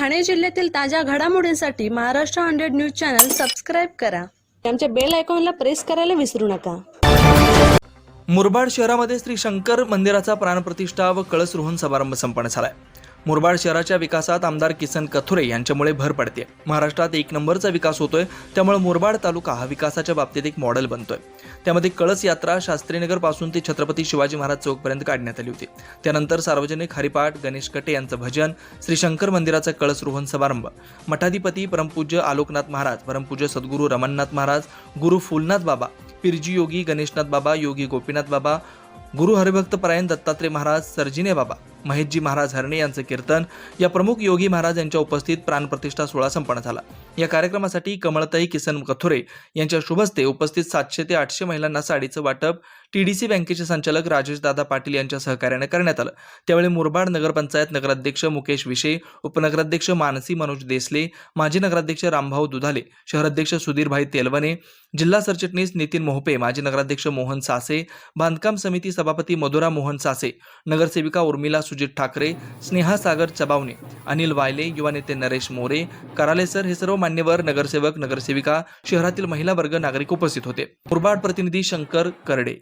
ठाणे जिल्ह्यातील ताज्या घडामोडींसाठी Maharashtra hundred news channel subscribe करा. आमच्या बेल आयकॉनला प्रेस करायला विसरू नका. मुरबाड शहरामध्ये श्री शंकर मंदिराचा प्राणप्रतिष्ठा व कळसरोहण समारंभ संपन्न झालाय. मुरबाड शहराच्या विकासात आमदार किसन कथुरे यांच्यामुळे भर पडते. महाराष्ट्रात एक नंबरचा विकास होतोय त्यामुळे मुरबाड तालुका हा विकासाच्या बाबतीत एक मॉडेल बनतोय. त्यामध्ये कळस यात्रा शास्त्रीनगरपासून ते छत्रपती शिवाजी महाराज चौकपर्यंत काढण्यात आली होती. त्यानंतर सार्वजनिक हरिपाठ गणेश कटे यांचं भजन श्री शंकर मंदिराचा कळसरोहण समारंभ मठाधिपती परमपूज्य आलोकनाथ महाराज परमपूज्य सद्गुरू रमणनाथ महाराज गुरु फुलनाथ बाबा पिरजी योगी गणेशनाथ बाबा योगी गोपीनाथ बाबा गुरु हरिभक्त परायण दत्तात्रय महाराज सर्जिने बाबा महेशजी महाराज हरणे यांचं कीर्तन या प्रमुख योगी महाराज यांच्या उपस्थित प्राणप्रतिष्ठा सोहळा संपन्न झाला. या कार्यक्रमासाठी कमळताई किसन कथुरे यांच्या शुभस्ते उपस्थित सातशे ते आठशे महिलांना साडीचं वाटप टीडीसी बँकेचे संचालक राजेश दादा पाटील यांच्या सहकार्याने करण्यात आलं. त्यावेळी मुरबाड नगरपंचायत नगराध्यक्ष मुकेश विशे उपनगराध्यक्ष मानसी मनोज देसले माजी नगराध्यक्ष रामभाऊ दुधाले शहराध्यक्ष सुधीरभाई तेलवणे जिल्हा सरचिटणीस नितीन मोहपे माजी नगराध्यक्ष मोहन सासे बांधकाम समिती सभापती मधुरा मोहन सासे नगरसेविका उर्मिला सुजित ठाकरे स्नेहा सागर चबावणे अनिल वायले युवा नेते नरेश मोरे करालेसर हे सर्व मान्यवर नगरसेवक नगरसेविका शहरातील महिला वर्ग नागरिक उपस्थित होते. मुरबाड प्रतिनिधी शंकर करडे.